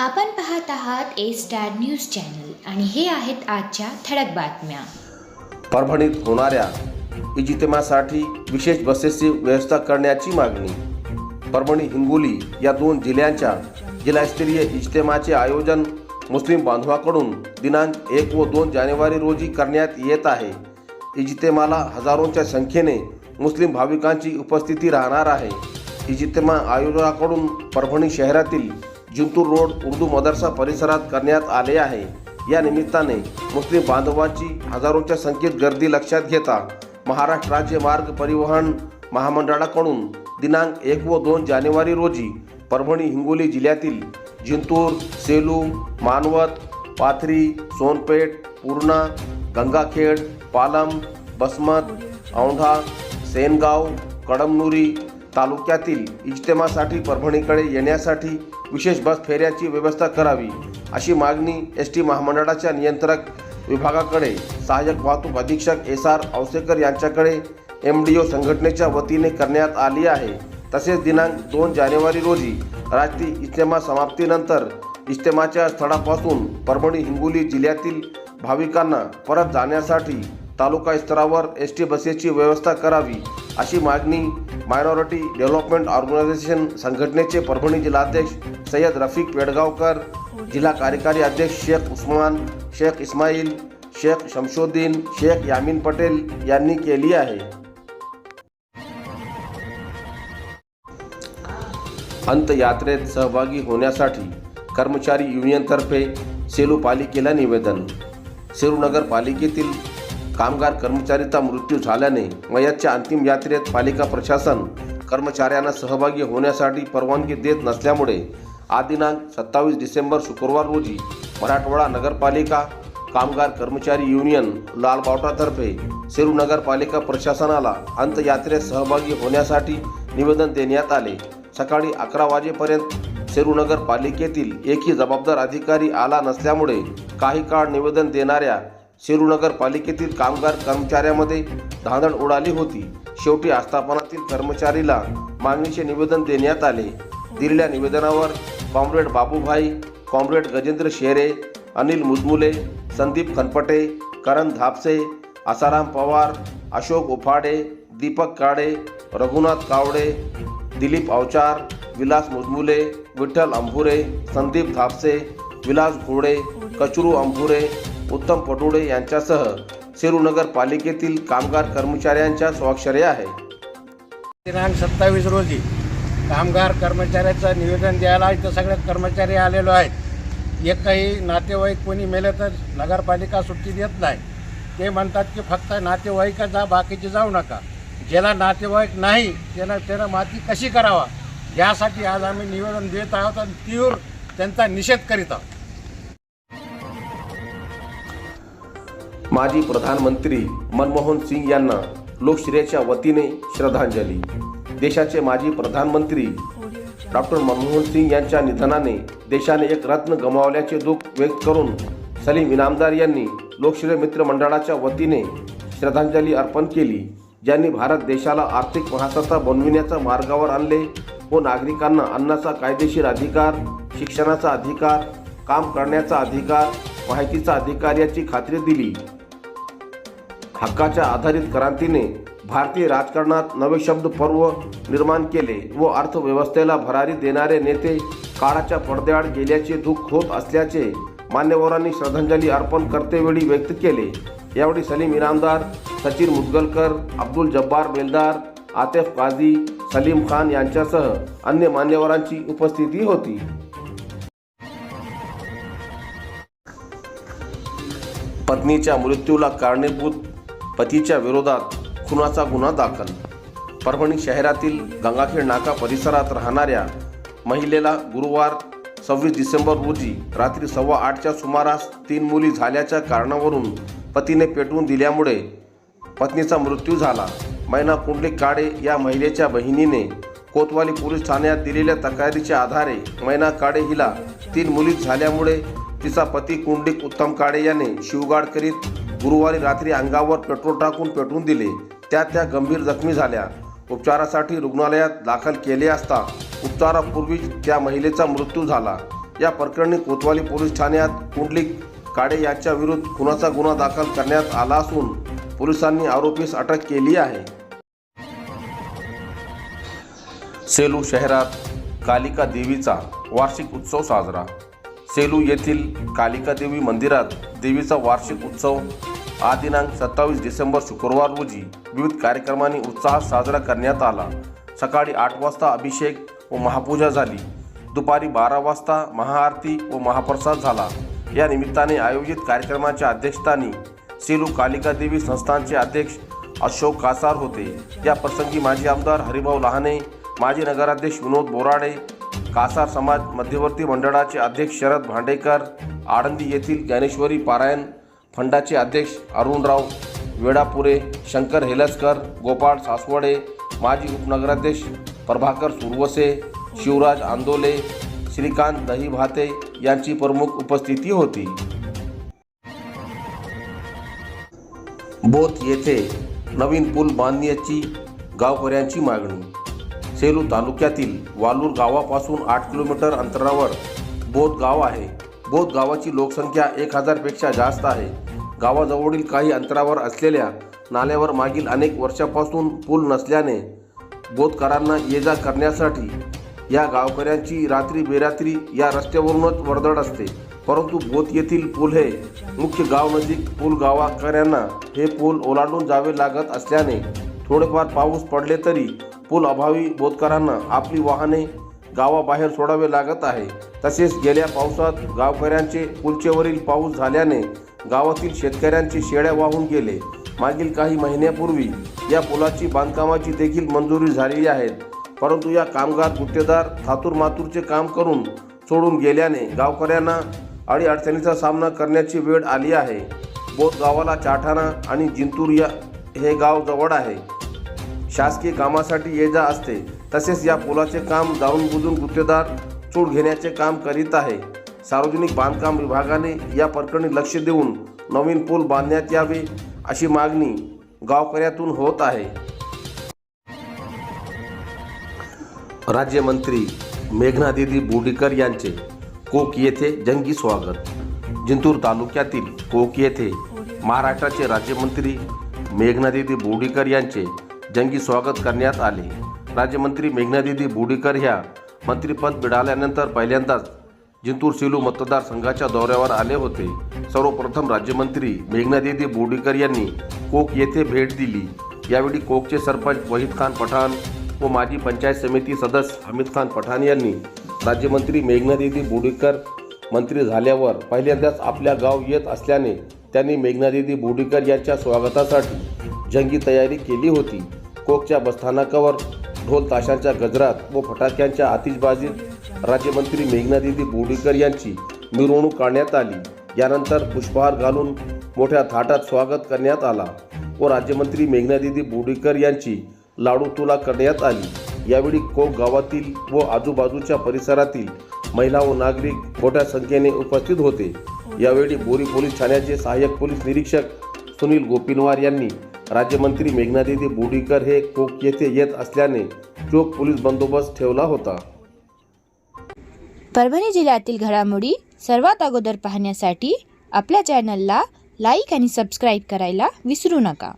आपण पाहत आहात ए स्टार न्यूज चॅनल आणि हे आहेत आजच्या ठळक बातम्या. परभणीत होणाऱ्या इजितेमासाठी विशेष बसेसची व्यवस्था करण्याची मागणी. परभणी हिंगोली या दोन जिल्ह्यांच्या जिल्हास्तरीय इजितेमाचे आयोजन मुस्लिम बांधवाकडून दिनांक एक व दोन जानेवारी रोजी करण्यात येत आहे. इजितेमाला हजारोंच्या संख्येने मुस्लिम भाविकांची उपस्थिती राहणार आहे. इजितेमा आयोजकाकडून परभणी शहरातील जिंतूर रोड उर्दू मदरसा परिसरात करण्यात आले आहे. या निमित्ताने मुस्लिम बांधवांची हजारोंच्या संख्येत गर्दी लक्षात घेता महाराष्ट्र राज्य मार्ग परिवहन महामंडळाकडून दिनांक एक व दोन जानेवारी रोजी परभणी हिंगोली जिल्ह्यातील जिंतूर सेलू मानवत पाथरी सोनपेठ पूर्णा गंगाखेड पालम बसमत औंढा सेनगाव कडमनुरी तालुक्यातील इज्तेमासाठी परभणीकडे येण्यासाठी विशेष बस फेऱ्याची व्यवस्था करावी अशी मागणी एस टी महामंडळाच्या नियंत्रक विभागाकडे सहाय्यक वाहतूक अधीक्षक एस आर औसेकर यांच्याकडे एम डी ओ संघटनेच्या वतीने करण्यात आली आहे. तसेच दिनांक दोन जानेवारी रोजी राजती इज्तेमा समाप्तीनंतर इज्तेमाच्या स्थळापासून परभणी हिंगोली जिल्ह्यातील भाविकांना परत जाण्यासाठी तालुका स्तरावर एस टी बसेसची व्यवस्था करावी अशी मागणी मायनॉरिटी डेव्हलपमेंट ऑर्गनायझेशन संघटनेचे परभणी जिल्हाध्यक्ष सय्यद रफिक पेडगावकर जिल्हा कार्यकारी अध्यक्ष शेख उस्मान शेख इस्माईल शेख शमशुद्दीन शेख यामीन पटेल यांनी केली आहे. अंतयात्रेत सहभागी होण्यासाठी कर्मचारी युनियनतर्फे सेलू पालिकेला निवेदन. सेलू नगरपालिकेतील कामगार कर्मचारीचा मृत्यू झाल्याने मयतच्या अंतिम यात्रेत पालिका प्रशासन कर्मचाऱ्यांना सहभागी होण्यासाठी परवानगी देत नसल्यामुळे आज दिनांक सत्तावीस डिसेंबर शुक्रवार रोजी मराठवाडा नगरपालिका कामगार कर्मचारी युनियन लालबावटातर्फे सेरू नगरपालिका प्रशासनाला अंतयात्रेत सहभागी होण्यासाठी निवेदन देण्यात आले. सकाळी अकरा वाजेपर्यंत सेरू पालिकेतील एकही जबाबदार अधिकारी आला नसल्यामुळे काही काळ निवेदन देणाऱ्या सेरूनगर पालिकेतील कामगार कर्मचाऱ्यामध्ये धांदण उडाली होती. शेवटी आस्थापनातील कर्मचारीला मागणीचे निवेदन देण्यात आले. दिलेल्या निवेदनावर कॉम्रेड बाबूभाई कॉम्रेड गजेंद्र शेरे अनिल मुजमुले संदीप खनपटे करण धापसे आसाराम पवार अशोक उफाडे दीपक काळे रघुनाथ कावडे दिलीप अवचार विलास मुजमुले विठ्ठल अंभुरे संदीप धापसे विलास घोडे कचरू अंभुरे उत्तम पटोडे यांच्यासह सेरूनगर पालिकेतील कामगार कर्मचाऱ्यांच्या स्वाक्षरी आहे. दिनांक सत्तावीस रोजी कामगार कर्मचाऱ्याचं निवेदन द्यायला इथं सगळे कर्मचारी आलेलो आहेत. एकही नातेवाईक कोणी मेले तर नगरपालिका सुट्टी देत नाही. ते म्हणतात की फक्त नातेवाईक जा बाकीचे जाऊ नका. ज्याला नातेवाईक नाही त्यानं त्यानं माती कशी करावा? यासाठी आज आम्ही निवेदन देत आहोत आणि तीव्र त्यांचा निषेध करीत आहोत. माजी प्रधानमंत्री मनमोहन सिंग यांना लोकश्रेयाच्या वतीने श्रद्धांजली. देशाचे माजी प्रधानमंत्री डॉक्टर मनमोहन सिंग यांच्या निधनाने देशाने एक रत्न गमावल्याचे दुःख व्यक्त करून सलीम इनामदार यांनी लोकश्रेय मित्र मंडळाच्या वतीने श्रद्धांजली अर्पण केली ज्यांनी भारत देशाला आर्थिक महासत्ता बनविण्याच्या मार्गावर आणले व नागरिकांना अन्नाचा कायदेशीर अधिकार शिक्षणाचा अधिकार काम करण्याचा अधिकार माहितीचा अधिकार याची खात्री दिली. हक्काच्या आधारित क्रांतीने भारतीय राजकारणात नवे शब्द पर्व निर्माण केले व अर्थव्यवस्थेला भरारी देणारे नेते काळाच्या पडद्याआड गेल्याचे दुःख होत असल्याचे मान्यवरांनी श्रद्धांजली अर्पण करतेवेळी व्यक्त केले. यावेळी सलीम इनामदार सचिन मुदगलकर अब्दुल जब्बार बेलदार आतेफ काझी सलीम खान यांच्यासह अन्य मान्यवरांची उपस्थिती होती. पत्नीच्या मृत्यूला कारणीभूत पतीच्या विरोधात खुनाचा गुन्हा दाखल. परभणी शहरातील गंगाखेड नाका परिसरात राहणाऱ्या महिलेला गुरुवार सव्वीस डिसेंबर रोजी रात्री सव्वा आठच्या सुमारास तीन मुली झाल्याच्या कारणावरून पतीने पेटवून दिल्यामुळे पत्नीचा मृत्यू झाला. मैना कुंडली काळे या महिलेच्या बहिणीने कोतवाली पोलीस ठाण्यात दिलेल्या तक्रारीच्या आधारे मैना काळे हिला तीन मुली झाल्यामुळे तिचा पती कुंडलिक उत्तम काळे याने शिवगाड करीत गुरुवारी रात्री अंगावर पेट्रोल टाकून पेटवून दिले. त्या त्या गंभीर जखमी झाल्या. उपचारासाठी रुग्णालयात दाखल केले असता उपचारापूर्वीच त्या महिलेचा मृत्यू झाला. या प्रकरणी कोतवाली पोलीस ठाण्यात कुंडलिक काडे यांच्या विरुद्ध खुनाचा गुन्हा दाखल करण्यात आला असून पोलिसांनी आरोपीस अटक केली आहे. सेलू शहरात कालिका देवीचा वार्षिक उत्सव साजरा सेलू येथील कालिका देवी मंदिरात देवीचा वार्षिक उत्सव आज दिनांक सत्तावीस डिसेंबर शुक्रवार रोजी विविध कार्यक्रमांनी उत्साहात साजरा करण्यात आला. सकाळी आठ वाजता अभिषेक व महापूजा झाली. दुपारी बारा वाजता महाआरती व महाप्रसाद झाला. या निमित्ताने आयोजित कार्यक्रमाच्या अध्यक्षस्थानी सेलू कालिका देवी संस्थानचे अध्यक्ष अशोक कासार होते. या प्रसंगी माजी आमदार हरिभाऊ लहाने माजी नगराध्यक्ष विनोद बोराडे कासार समाज मध्यवर्ती मंडळाचे अध्यक्ष शरद भांडेकर आळंदी येथील ज्ञानेश्वरी पारायण फंडाचे अध्यक्ष अरुणराव वेडापुरे शंकर हेलसकर गोपाळ सासवडे माजी उपनगराध्यक्ष प्रभाकर सुरवसे शिवराज आंदोले श्रीकांत दहीभाते यांची प्रमुख उपस्थिती होती. बोथ येथे नवीन पूल बांधण्याची गावकऱ्यांची मागणी सेलू तालुक्यातील वालूर गावापासून आठ किलोमीटर अंतरावर बोध गाव आहे. बोध गावाची लोकसंख्या एक हजारपेक्षा जास्त आहे. गावाजवळील काही अंतरावर असलेल्या नाल्यावर मागील अनेक वर्षापासून पूल नसल्याने बोधकरांना ये जा करण्यासाठी या गावकऱ्यांची रात्री बेरात्री या रस्त्यावरूनच वर्दळ असते. परंतु बोध येथील पूल हे मुख्य गाव नजीक पूल गावकऱ्यांना हे पूल ओलांडून जावे लागत असल्याने थोडेफार पाऊस पडले तरी पूल अभावी बोधकरांना आपली वाहने गावाबाहेर सोडावे लागत आहे. तसेच गेल्या पावसात गावकऱ्यांचे पुलचेवरील पाऊस झाल्याने गावातील शेतकऱ्यांचे शेळ्या वाहून गेले. मागील काही महिन्यापूर्वी या पुलाची बांधकामाची देखील मंजुरी झालेली आहे. परंतु या कामगार गुत्तेदार थातूर मातूरचे काम करून सोडून गेल्याने गावकऱ्यांना अडीअडचणीचा सामना करण्याची वेळ आली आहे. बोध गावाला चाठाणा आणि जिंतूर या हे गाव जवळ आहे. शासकीय कामासाठी ये जा असते तसेच या पुलाचे काम जाऊन बुजून गुत्तेदार चूड घेण्याचे काम करीत आहे. सार्वजनिक बांधकाम विभागाने या प्रकरणी लक्ष देऊन नवीन पूल बांधण्यात यावे अशी मागणी गावकऱ्यातून होत आहे. राज्यमंत्री मेघनादिदी बोडीकर यांचे कोक येथे जंगी स्वागत. जिंतूर तालुक्यातील कोक येथे महाराष्ट्राचे राज्यमंत्री मेघनादिदी बोडीकर यांचे जंगी स्वागत करण्यात आले. राज्यमंत्री मेघनादिदी बोडीकर ह्या मंत्रिपद मिळाल्यानंतर पहिल्यांदाच जिंतूर सेलू मतदारसंघाच्या दौऱ्यावर आले होते. सर्वप्रथम राज्यमंत्री मेघनादिदी बोडीकर यांनी कोक येथे भेट दिली. यावेळी कोकचे सरपंच वहीद खान पठाण व माजी पंचायत समिती सदस्य हमीद खान पठाण यांनी राज्यमंत्री मेघनादिदी बोडीकर मंत्री झाल्यावर पहिल्यांदाच आपल्या गाव येत असल्याने त्यांनी मेघनादिदी बोडीकर यांच्या स्वागतासाठी जंगी तयारी केली होती. कोकच्या बसस्थानकावर ढोल ताशांच्या गजरात व फटाक्यांच्या आतिषबाजीत राज्यमंत्री मेघनादिदी बोर्डीकर यांची मिरवणूक काढण्यात आली. यानंतर पुष्पहार घालून मोठ्या थाटात स्वागत करण्यात आला व राज्यमंत्री मेघनादिदी बोर्डीकर यांची लाडू तुला करण्यात आली. यावेळी कोक गावातील व आजूबाजूच्या परिसरातील महिला व नागरिक मोठ्या संख्येने उपस्थित होते. यावेळी बोरी पोलीस ठाण्याचे सहाय्यक पोलीस निरीक्षक सुनील गोपिनवार यांनी राज्यमंत्री मेघनादेवी बोडीकर हे कोक येथे येत असल्याने चोख पोलीस बंदोबस्त ठेवला होता. परभणी जिल्ह्यातील घडामोडी सर्वात अगोदर पाहण्यासाठी आपल्या चॅनलला लाईक आणि सबस्क्राईब करायला विसरू नका.